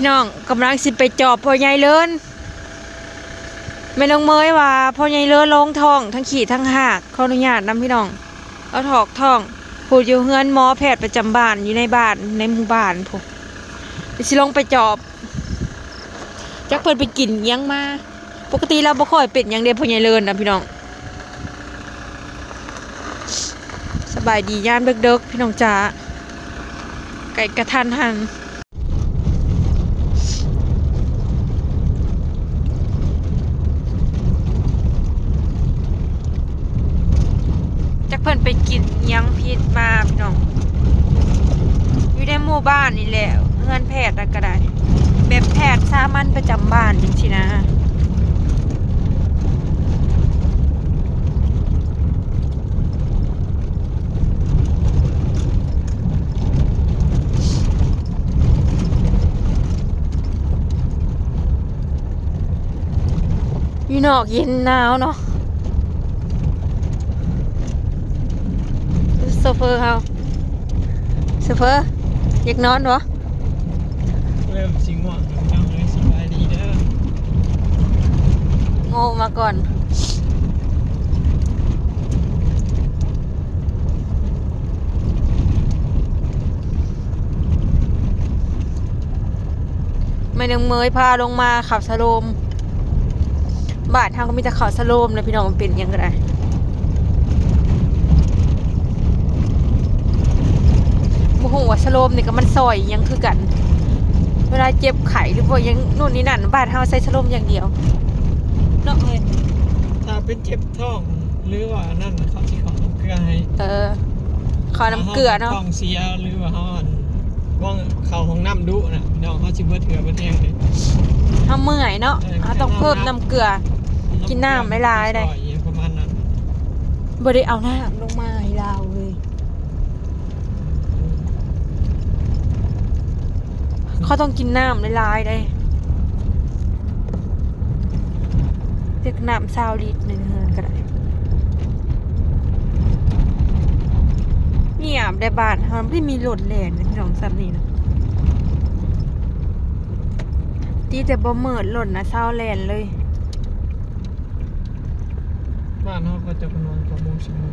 พี่น้องกำลังสิไปจอบพ่อใหญ่เลินแม่น้องเมยว่าพ่อใหญ่เลินลงทอง ทั้งขี่ทั้งหากขออนุญาตนำพี่น้อง เอาถอกทองผูดอยู่เฮือนหมอแพทย์ประจำบ้านอยู่ในบ้านในหมู่บ้านพวกสิลงไปจอบจักเพิ่นไปกินยังมา ปกติเราบ่ค่อยเป็นยังเด้พ่อใหญ่เลินนะพี่น้อง สบายดีย่ามเด็กๆพี่น้องจ๋าไก่กระทันหัน จักเพิ่นไปกินยังพิษมาพี่น้อง อยู่ในหมู่บ้านนี่แหละเฮือนแพทย์ก็ได้แบบแพทย์สามัญประจำบ้านจังซี่นะอยู่นอกเย็นหนาวเนาะโซ เฟอร์เฮาโซเฟอร์อยากนอนวะเริ่มสิง่วงแล้วพี่น้องเลยสบายดีเด้อโง่มาก่อน ไม่นึงเมยพาลงมาขับสโลม บาททางก็มีแต่ขับสโลมเลยพี่น้องมันเป็นหยังไงโมโหว่า สโลมนี่ก็มันซอยหยังคือกัน เวลาเจ็บไข้หรือว่าหยังนู่นนี่นั่นบาทเฮาใส่สโลมอย่างเดียวเนาะเอ้ยถ้าเป็นเจ็บท้องหรือว่านั่นน่ะเขาที่เขาน้ำเกลือให้เออขอน้ำเกลือเนาะท้องเสียหรือว่าเขาอั่นว่างเขาของน้ำดุน่ะพี่น้องเขาชิเบิดเถื่อเบิดแห้งเลยเฮาเมื่อยเนาะเฮาต้องเพิ่มน้ำเกลือ กินน้ำไม่ลายได้ปล่อประมาณนั้นบ่ได้เอาน้ำลงมาให้เรา เลยเขาต้องกินน้ำหลายๆได้เรียกน้ำซาวลิตรหนึ่งเฮือนก็ได้เงียบได้บ้านเฮาไม่มีรถแล่นนะพี่น้องซ้ำนี่นะตีแต่บ่เมิดหล่นนะเศร้าแลนเลย บ้านเขาก็จะนอนกับโมงสิบโมง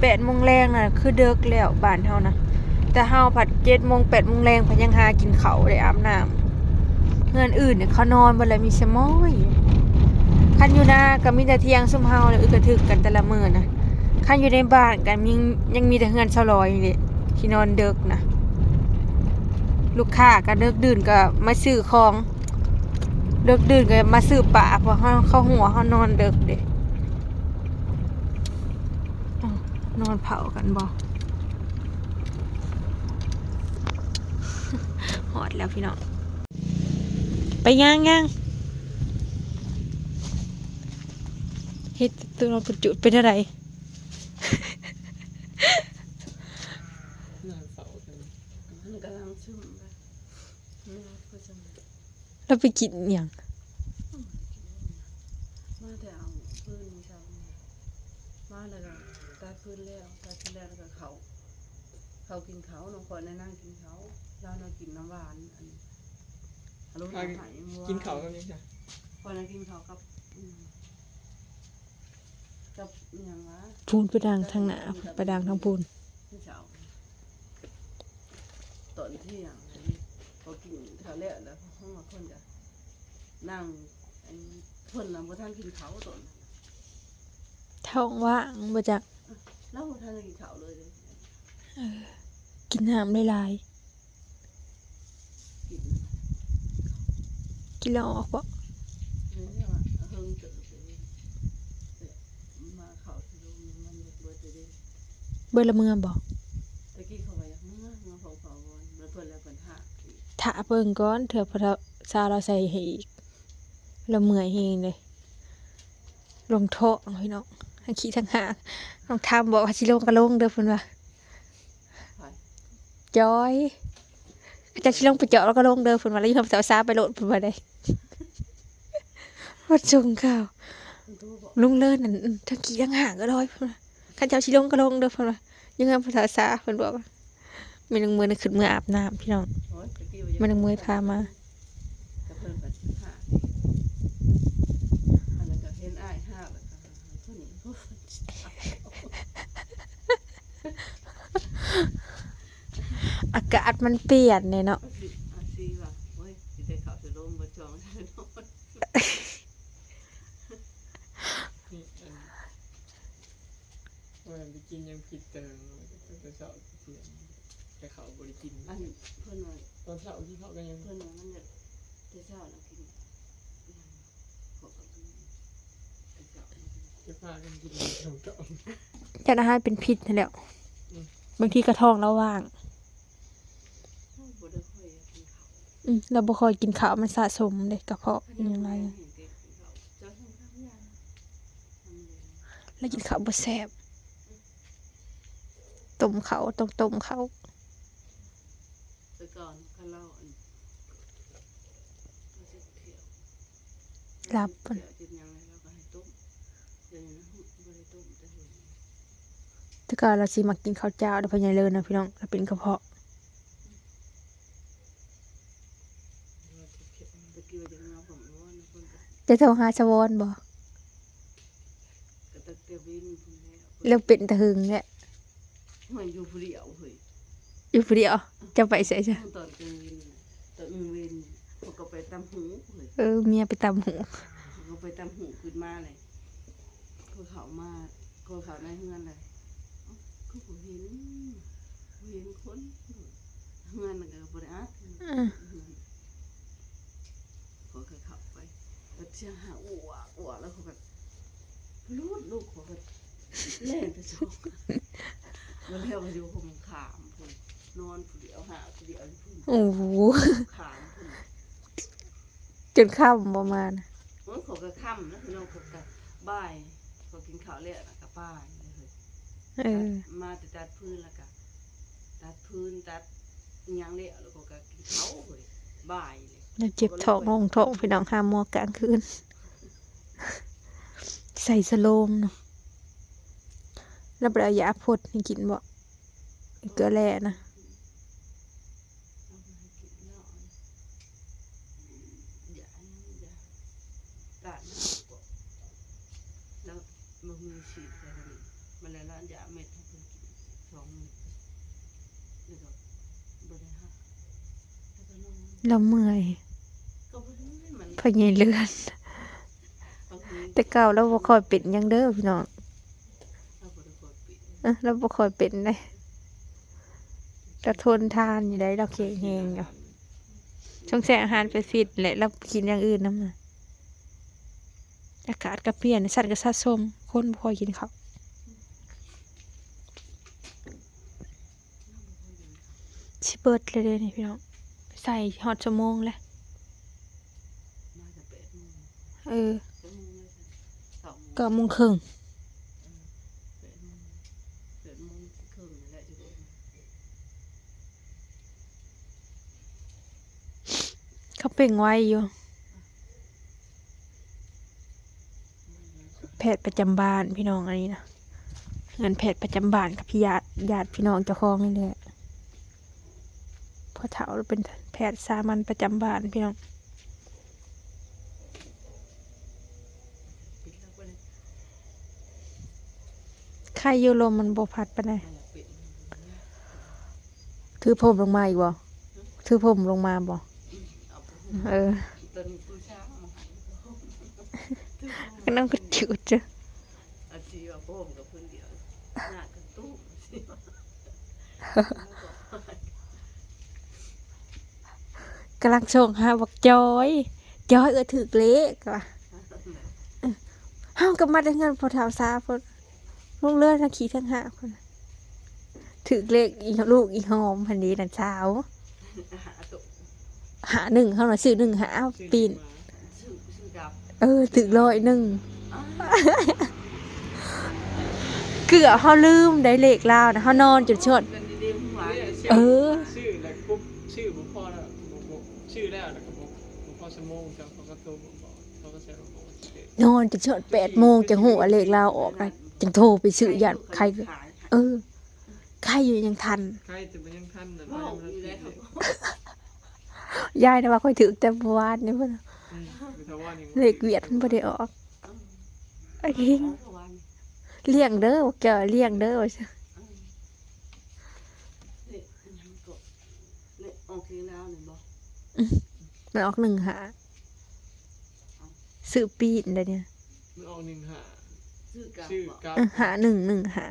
แปดโมงแรงน่ะ คือเดิกแล้วบ้านเฮานะ แต่เฮาผัดเจ็ดโมงแปดโมงแรงพันยังหากินเขาได้อาบน้ำเงินอื่นเนี่ยเขานอนบนละมีสมอยคันอยู่หน้าก็มีแต่เที่ยงซุ่มเฮาเลยอึกระทึกกันแต่ละมือนะคันอยู่ในบ้านกันยังยังมีแต่เงินเชาลอยนี่ที่นอนเดิกนะลูกค้าก็เดิกดื่นก็มาซื้อของเดิกดื่นก็มาซื้อปลาเพราะเฮาเขาหัวเฮานอนเดิกเด้อ้าวนอนเผากันบอ หอดแล้วพี่น้อง ไปย่างย่างเฮ็ดตัวเราประจุดเป็นอะไรนั่งเฝ้ากันมันกำลังชุ่มไปนี่ก็จะมาเราไปกินอหย่างมาแต่เอาพื้นเขามาแล้วก็ตายพื้นแล้วตายพื้นแล้วแล้วก็เขา เขากินเขาน้องคนในนั่งกินเขา เราเรากินน้ำหวานอันอารมณ์ไหนกินข้าวกันยังจ้ะคนนั้นกินเขากับอืมกับอหย่างวะพูนไปดังทางหน้าไปดังทางพูนที่เช้าตอนเที่ยงอันนี้พอกินข้าวแล้วแล้วห้องมาคนจะนั่งอันเพิ่นน่ะบ่ทันกินเขาวตอนนั้นท้องว่างบ่จักแล้วบ่ทันได้กินข้าวเลยเลยกินน้ำหลาย กินๆกินแล้วออกบ่นี่เนี่ยว่าเฮิงเกิดเลยแต่มาเข้าที่โรงเรียนมันเบิดเลยเด้เบิ่ละเมือบ่ตะกี้เขาว่าอยากเมื่อเมื่อเผาๆวันแล้วเพิ่นแล้วเพิ่นหาอีกถ้าเบิ่งก่อนเถื่อพระซาเราใส่ให้อีกเราเมื่อยเฮงเลยลงโทษพี่น้องทั้งขี้ทั้งหากน้องทามบอกว่าสิลงก็ลงเด้อเพิ่นว่าไปจอย จะชิลงไปเจาะแล้วก็ลงเดินฝนมาแล้วอยืมสาวซาไปโหลดฝนมาได้วัดจงข่าวลุงเลิศนั่นทั้งกี่ทั้งห่างก็ร้อยฝนว่าเจ้าชิลงก็ลงเดินฝนมายังไงภาษาซาฝนบอกมีหนังมือนึงขึ้นมืออาบน้ำพี่น้องโอ้ยยตะกี้ว่ามันเอามือพามา กระเพิ่นปัดห้าอันนั้นก็เห็นอ้ายห้าแล้วก็เพิ่นเพิ่น อากาศมันเปลี่ยนเนี่ยเนาะอาซีว่ะโอ้ยสิได้เข้าสิลมบ่จองได้เนาะนี่อันว่าไปกินยังผิดเติมแต่เช้าเที่ยงแต่เขาบริกินอันเพิ่นว่าตอนเช้าที่เขากันยังเพิ่นว่ามันจะแต่เช้าน่ะกินอิหยังขอกับแต่เช้าน่ะกินจะพากันกินขนมเจ้าจานอาหารเป็นพิษนั่นแหล้วบางทีกระท้องเราว่าง เฮาบ่ได้ค่อยกินข้าว อืมเราบ่ค่อยกินข้าวมันสะสมเลยกระเพาะอหยังไรเห็นเด็กกินข้าวเจ้าทำทำอย่างมันเลยแล้วกินข้าวบ่แซ่บต้มข้าวต้องต้มข้าวแต่ก่อนก็เล่าอันก็สิเที่ยวรับเที่ยวกินหยังไงเราก็ให้ต้มเดี๋ยวนี้นะบ่ได้ต้มแต่เดี๋ยวนี้แต่ก่อนเราสิมักกินข้าวเจ้าแต่พอใหญ่เลยนะพี่น้องเราเป็นกระเพาะตะกี้ว่าจะเงาผมรู้ว่านะเพิ่นก็ จะโทรหาชวอนบ่ก็ตะเกียบวินพุ่นแล้วเราเป็นตะหึงเนี่ยมันอยู่ผู้เดียวเฮ้ยอยู่ผู้เดียวจะไปใส่จ้ะตอนกลางวินน่ะตอนกลางวินเขาก็ไปตำหูเฮ้ยเออเมียไปตำหูเขาก็ไปตำหูขึ้นมาเลยเขาเขามาเขาเขาในเฮือนเลยเอ้าคือผมเห็นบ่เห็นคนเฮือนน่ะก็บ่ได้อัดอืมเขาก็ขับไป แล้วเชียงหาอ้วกอ้วกแล้วเขาก็ลูดลูกเขาก็เล่นไปชมมันแล้วมาอยู่ผมขามพุ่นนอนผู้เดียวหาผู้เดียวอยู่พุ่นโอ้โหขามพุ่นจนค่ำประมาณมันเขาก็ค่ำแล้วพี่น้องเขาก็บ่ายเขากินข้าวแล้วนะก็บ่ายเลยเออมาแต่ตัดพื้นแล้วก็ตัดพื้นตัดอิหยังแล้วแล้วเขาก็กินข้าวเลยบ่ายเลย เราเจ็บท้องลงท้องพี่น้องห้ามมอกลางคืน ใส่สโลมเนาะแล้วไปเอายาพดให้กินบ่เกลือแร่นะเอามาให้กินเนาะอย่าอย่ากาดน้ำบ่แล้วมันมีฉีดอะไรมันแล้วร้านยาเม็ดให้เพิ่นกินสองเม็ดแล้วก็บริหารแล้วก็นอน เราเมื่อย พอใหญ่เลือนบางทีแต่เก่าเราบ่ค่อยเป็นหยังเด้อพี่น้องเราบ่ได้กดปิดเอ้อเราบ่ค่อยเป็นเลยเราทนทานอยู่ได้เราเคียงแหงอยู่ช่วงแสงอาหารไปฟิตแหละเรากินอย่างอื่นนำน่ะอากาศก็เปลี่ยนสัตว์ก็สะสมคนบ่ค่อยกินข้าวสิเบิดเลยเด้อนี่พี่น้อง ใส่ฮอดชั่วโมงแล้ว น่าจะแปดโมง เออแปดโมงเลยสองเก้าโมงครึ่งเขาเป่งไว้อยู่แพทย์ประจำบ้านพี่น้องอันนี้นะเงินแพทย์ประจำบ้านกับพี่ญาติญาติพี่น้องเจ้าของนี่แหละพ่อเฒ่าเป็นแพทย์สามัญประจำบ้านพี่น้อง ปิดแล้วก็เลย ไข้อยูลมมันบพัดปะไดมาอยากปิดถือผมลงมาอีกบ่ถือผมลงมาบ่เอาไปเออตอนตู้เช้ามาหันก็นั่งก็จืดจ้ะอาชีว่าพ่อมกับเพื่อนเดียวหน้ากันตู้สิกำลังส่งหาบักจอยจอยเออถือเลขว่ะเฮากับมาได้เงินพอเฒ่าซาพอ ลงเรือทั้งขี่ทั้งหาคนถือเลขอีลูกอีหอมพันนี้น่ะเช้าหาตุหาหนึ่งเขาหน่อยซื้อหนึ่งหาปีนชื่อชื่อดับเออถึงร้อยหนึ่งอ้าวเกือเขาลืมได้เลขลาวนะเขานอนจุดชดกันดีๆหัวเออชื่อแล้วปุ๊บชื่อบุพ่อแล้วบุบุชื่อแล้วแล้วก็บุบุพ่อสมงจังเขาก็โทรบอกเขาก็แซวบอกว่าเด็กนอนจุดชดแปดโมงจะหัวเลขลาวออกนะ จึงโทรไปซื้อยันใครก็เออใครอยู่ยังทันใครแต่มันยังทันนะว้าวมันอยู่เลแล้ยวยายนะว่าค่อยถือแต่เมื่อวานนี่เพิ่นอืมไปทว่านี่เลขเวียดมันบ่ได้ออกไอ้หิงเอาทุกวันเลี้ยงเด้อบอกแกว่าเลี้ยงเด้อว่าซั่นเนี่ยยังก็เนี่ยโอเคแล้วเนี่ยบอกมันออกหนึ่งหาซื้อปีนเด้อเนี่ยมันออกหนึ่งหาซื้อกับ ชื่อบอกกับเออหาหนึ่งหนึ่งหา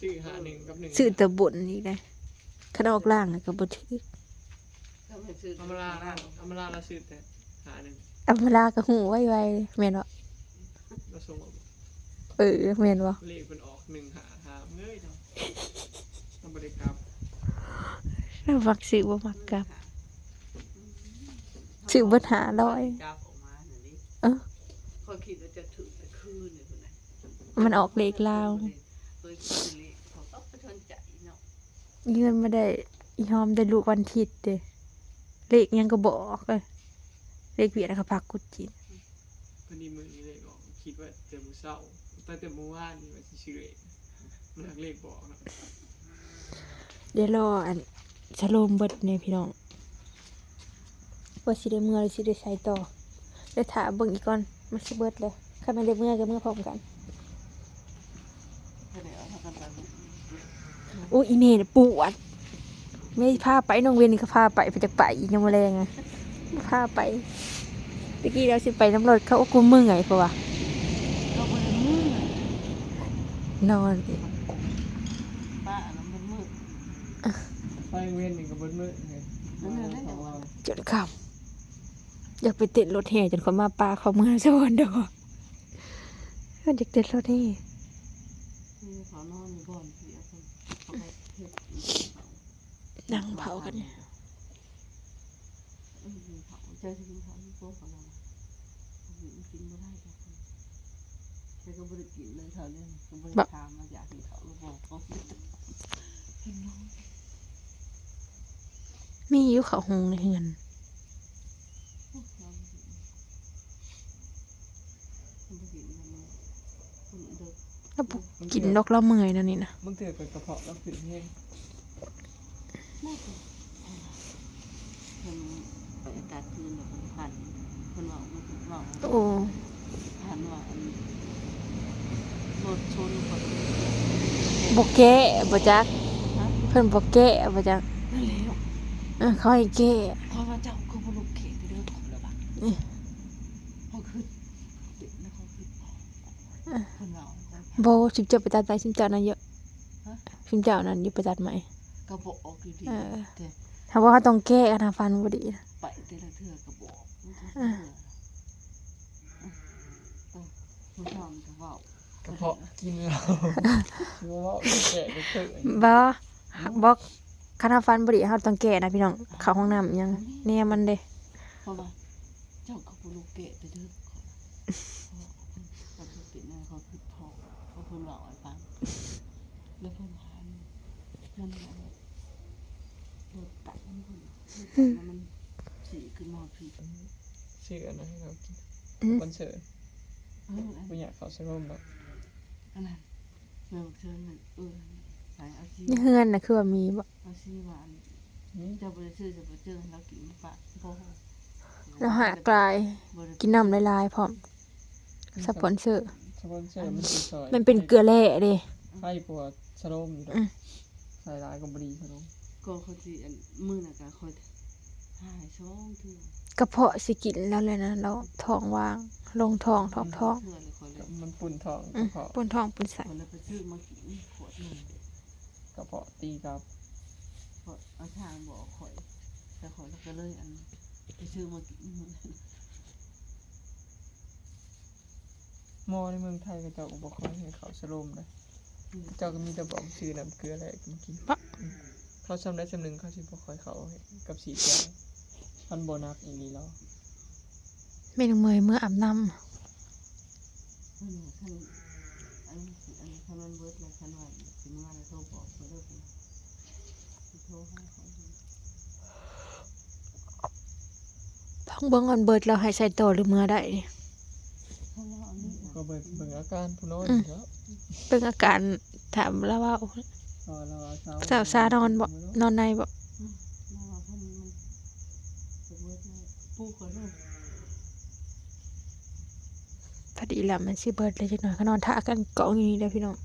ชื่อหาหนึ่งกับหนึ่งซื้อแตะบนนี่ได้คันออกล่างน่ะก็บ่ถือก็ไม่ซื้ออมราอมราเราชื่อแต่หาหนึ่งอัมราก็หูไวๆแม่นบ่เราส่งออกเออแม่นบ่เลขเป็นออกหนึ่งหาหาเงยเนาะต้องบริกรรมแล้วมักซื้อบ่มักกลับซื้อเบิดหาร้อยกลับออกมาหน่อยดิเออเขาคิดว่าจะถึงแต่คืนเนี่ยคนไหน มันออกเลขลาวเคยคิดเลขเขาก็ประทนใจเนาะเงินมาได้อีหอมได้ลูกวันอาทิตย์เด้เลขยังก็บอกเลยเลขเวียดเขาพักกุดจีนพอดีมือนี้เลขออกคิดว่าเต็มมือเศร้าตั้งแต่เมื่อวานนี่ว่าสิชื่อเองมันหักเลขบอกเนาะเดี๋ยวรออันชะโลมเบิดเนี่ยพี่น้องว่าสิได้เมื่อหรือสิได้ใช้ต่อเดี๋ยวถามเบิ่งอีกก่อนมันสิเบิดเลยถ้าไม่ได้เมื่อก็เมื่อพร้อมกัน ก็เลยเอาพากันไปบุก โอ้อีเมลปวด ไม่พาไปน้องเวียนนี่ก็พาไปไปจากไปอีกยังมาแรงไงพาไปตะกี้เราสิไปน้ำรถเขาโอ้กูมึงไงเพราะว่าก็บ่ได้มือนอนป้าอันนั้นมันมืดไปเว้นนี่ก็เบิดมือไงนั่นแหละอย่างว่าจนค่ำอยากไปเต้นรถแห่จนเขามาปาเขาเมื่อสวรรค์ดอกอยากเต้นรถแห่มีเขานอนอยู่ก่อนเสียค นเขาไปเฮ็ดนั่งเผากันเนี่ยเออกินเขาเจอที่กินเขาที่โต๊ะของเราเขากินไม่ได้จ้ะแต่ก็ไม่ได้กินเลยเท่านี้ก็ไม่ได้ถามมาอยากกินเขาหรือเปล่าเขาเห็นน้องมีอยู่เขาหงในเฮือนน้องมันไปกินมันคนเด็ก แล้วบ่กินดอกละเมื่อยนั่นนี่นะมึงเถื่อกับกระเพาะแล้วขึ้นแห้งคนไปอากาศคืนแบบคนพันคนว่ามันคือว่าโอ้พันว่าอันรถชนคนบกแก้บ่จักฮะเพิ่นบ่แก้บ่จักนั่นแหละเออเขาให้แก้เพราะว่าเจ้าก็บรุกเขตไปเรื่องของแล้วบ้างนี่เขาคือเด็กนะเขาคือคนเรา เขาบ่สิมเจ้าไปตัดไม้สิมเจ้านั่นเยอะฮะสิมเจ้านั่นอยู่ไปตัดไม้กระบอกออกดีเออๆแต่ถ้าว่าเขาต้องแก้กันนะฟันบ่ดีนะไปแต่ละเทือกระบอกมันก็อ่าเชื่อเออผู้ชมจะเว่ากระเพาะกินเราเพราะว่าแก่ก็เกิดบ่บ่คันถ้าฟันบ่ดีเขาต้องแก้นะพี่น้องเข้าห้องน้ำยังแน่มันเด้เพราะว่าเจ้าก็บรุกเกตไปเด้อเขาเขาเป็นอะไรเขาคือพ่อเขาคนหล่อไอ้ปังแล้วเพิ่นหา มันอะไรรถตัดมันเพิ่นรถตัดแล้วมันสีขึ้นมาผิดชื่ออันนั้นให้เรากินคอนเสิร์ตเอออันไม่อยากเขาสโลมแบบอันนั้นแม่บอกเชิญมันเออส่เอาซีในเฮือนน่ะคือว่ามีบ่เอาซีหวานนี้เจ้าบริซื้อจะบ่เจอแล้วกินปะโอ้โหเราหากลายกินน้ำลายๆพร้อมสปอนเซอร์สปอนเซอร์มันคือซอยมันเป็นเกลือแร่เด้ให้ปวดสโลมอยู่ดอก อืมใส่ลายกับบรีสโลมก็เขาสิอันมื้อน่ะก็ค่อยหายช่องเทื่อกระเพาะสิกินแล้วเลยนะแล้วท้องว่าง ลงท้องท้องท้องเทื่อเลยค่อยเลยมันปุ่นทองกอืระมเพาะปนท้องปนใสคนเลยไปซื้อมากินขวดหนึงกระเพาะตีกับขวดเอาทางบอกข่อยแต่ข่อยก็เลยอันไปซื้อมากินมื้อนั้นหมอในเมืองไทยก็เจ้าอุปกรณ์ให้เขาสโลมนะ เจ้าก็มีแต่บอกชื่อน้ำเกลืออะไรกินกินอืมเขาชำได้ชำหนึ่งเขาสิบ่คอยเขาให้กับสีแก้วพันโบนักอีหลีแล้วเมนูเมยเมื่ออาบน้เพิ่นว่าท่านอันนี้สิอันนี้ท่านมันเบิดแล้วท่านว่าสิมาแล้วโทรบอกเขาเด้อพุ่นสิโทรหาเขาอยู่ำท้องเบิ้งก่อนเบิดเราให้ใส่ต่อหรือเมื่อได้นี่ ท่านว่าอันนี้น่ะ ก็เบิ่งเบิ่งอาการผู้นอนอืมแล้วเป็นอาการถามแล้วว่าพอเราเอาเช้าสาวซานอนบ่นอนในบ่อืมแล้วว่าเพิ่นมันเสมมติว่าผู้คนน่ะพอดีแหละมันสิเบิดเลยจักหน่อยเขานอนท่ากันเกาะอยู่นี่เด้อพี่น้อง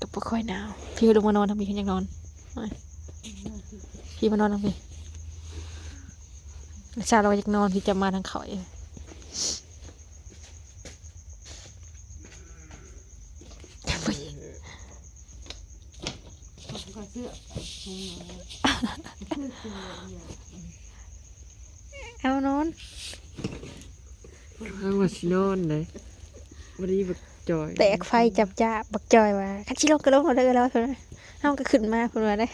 ก็บ่ค่อยหนาวพี่ลงมานอนทำพี่เขาอยากนอนไปพี่มานอนทำพี่ชาเราอยากนอนพี่จะมาทางเขาเอง เขาก็เสื้อถุงเอาเอานอนข้างว่าสินอนเลยวันนี้บักจอยแตกไฟจับจ้าบักจอยว่าคันชิลงก็ลงเอาเด้อแล้วเพิ่นว่าเฮาก็ขึ้นมาเพิ่นว่าได้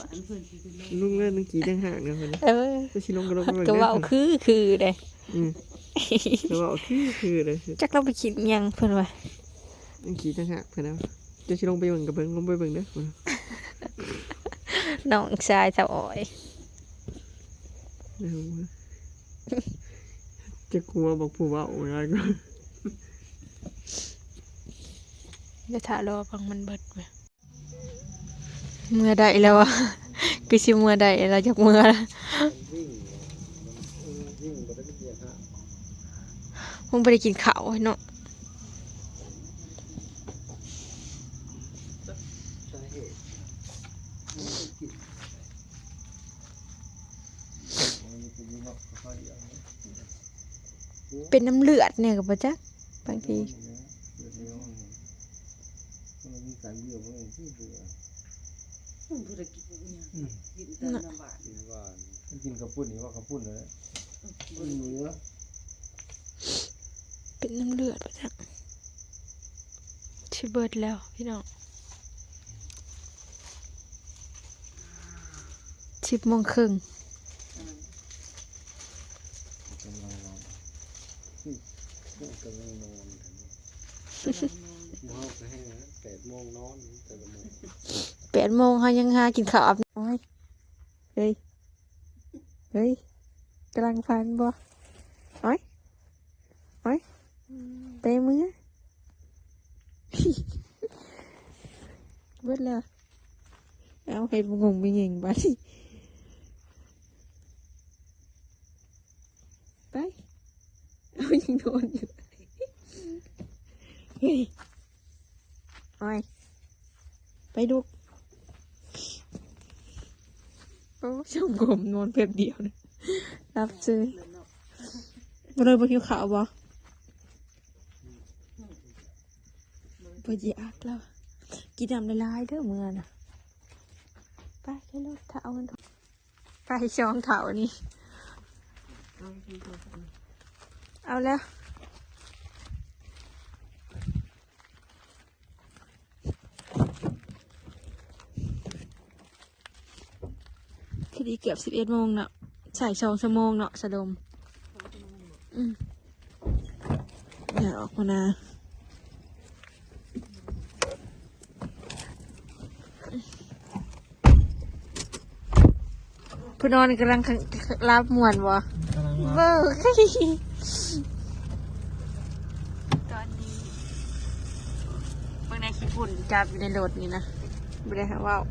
บ้านเพิ่นสิเป็นโรคลุงเล่นนึงกี่ต่างหากนะคนนี้เออก็สิลงก็ลงก็เบิ่งเว้าคือคือเด้อืมก็เว้าคือคือเลยจักเราไปคิดหยังเพิ่นว่านึงกี่ต่างหากเพิ่นเอาจะสิลงไปเบิ่งกับเบิ่งลงไปเบิ่งเด้อพุ่ นน้องชายสาวอ้อยเดี๋ยวจะกลัวบอกผู้เว้าอะไรก็เดี๋ยวถ้ารอฟังมันเบิดแม่เมื่อใดแล้วอะคือสิเมื่อใดเราจะเมื่อละมึงบ่ได้กินข้าวเนาะ เป็นน้ำเลือดเนี่ยกับปะจ๊ะบางทีเพิ่นบ่ได้กินอิหยังกินแต่น้ำหวานกินว่ากระปุ่นนี่ว่าข้าวปุ้นเลยมันเหนื้อเป็นน้ำเลือดปะจ๊ะชิเบิดแล้วพี่น้องสิบโมงครึ่ง กำลังนอนกำลังนอนกันเมาก็ให้แปดโม งนอนแต่ละโมงแปดโมงเขายังหากินข้าวอาบโอ้ยเฮ้ย เฮ้ยกำลังฟันบ่โอ้ยโอ้ยเตะมือเบิดแล้วเอาเห็ดงงไปยิงไปไปเอายังโดนอยู่เฮ้ย โอ้ยไปดูโอ้ช่างผมนอนเพียบเดียวนะรับซื้อเลยเนาะมาเลยบะคิวขาวบ่บะยีอักแล้วกินน้ำละลายเด้อเมื่อน่ะ ไปแค่รถเท้ามันไปช่องเท้านี่เอาแล้ว ดีเกือบสิบเอ็ดโมงเนาะใส่สองชั่วโมงเนาะสะดมอืมอย่าออกมานะผู้นอนกำลังรับมวนวะกำลังเบอร์ตอนนี้เมื่อในขี้ฝุ่นจับอยู่ในรถนี่นะไม่ได้ค่ะว่าว